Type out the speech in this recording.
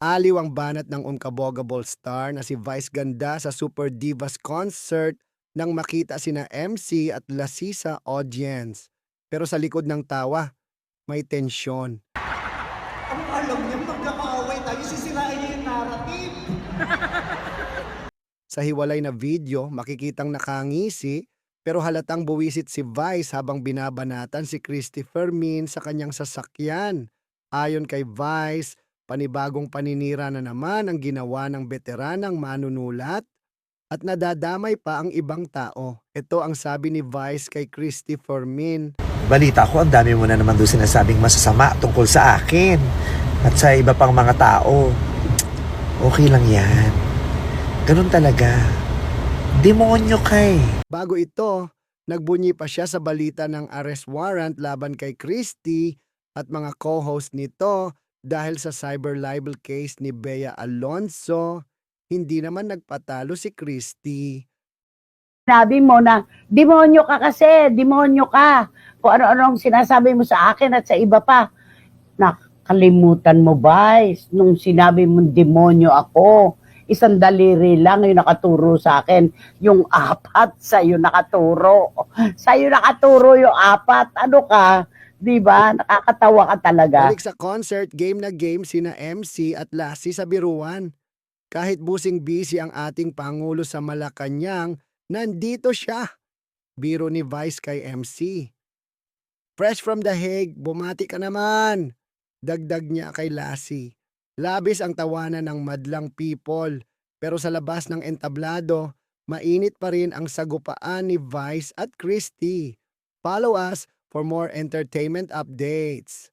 Aliw ang banat ng unkabogable star na si Vice Ganda sa Super Divas Concert nang makita sina MC at Lassie sa audience. Pero sa likod ng tawa, may tensyon. Ang alam niya, magkakaaway tayo, sisirain niya yung narrative. Sa hiwalay na video, makikitang nakangisi pero halatang buwisit si Vice habang binabanatan si Christopher Min sa kanyang sasakyan. Ayon kay Vice, panibagong paninira na naman ang ginawa ng veteranang manunulat at nadadamay pa ang ibang tao. Ito ang sabi ni Vice kay Christopher Min. Balita ko, ang dami mo na naman doon sinasabing masasama tungkol sa akin at sa iba pang mga tao. Okay lang yan. Ganun talaga. Demonyo kay. Bago ito, nagbunyi pa siya sa balita ng arrest warrant laban kay Christie at mga co-host nito dahil sa cyber libel case ni Bea Alonso. Hindi naman nagpatalo si Christie. Sabi mo na, demonyo ka kasi, demonyo ka. Kung ano-anong sinasabi mo sa akin at sa iba pa. Nakalimutan mo ba, nung sinabi mo demonyo ako, isang daliri lang yung nakaturo sa akin. Yung apat sa'yo nakaturo. Sa'yo nakaturo yung apat. Ano ka? Di ba? Nakakatawa ka talaga. Balik sa concert, game na game sina MC at Lassie sa biruan. Kahit busing busy ang ating Pangulo sa Malacanang, nandito siya. Biro ni Vice kay MC. Fresh from the Hague, bumati ka naman. Dagdag niya kay Lassie. Labis ang tawanan ng madlang people, pero sa labas ng entablado, mainit pa rin ang sagupaan ni Vice at Christy. Follow us for more entertainment updates.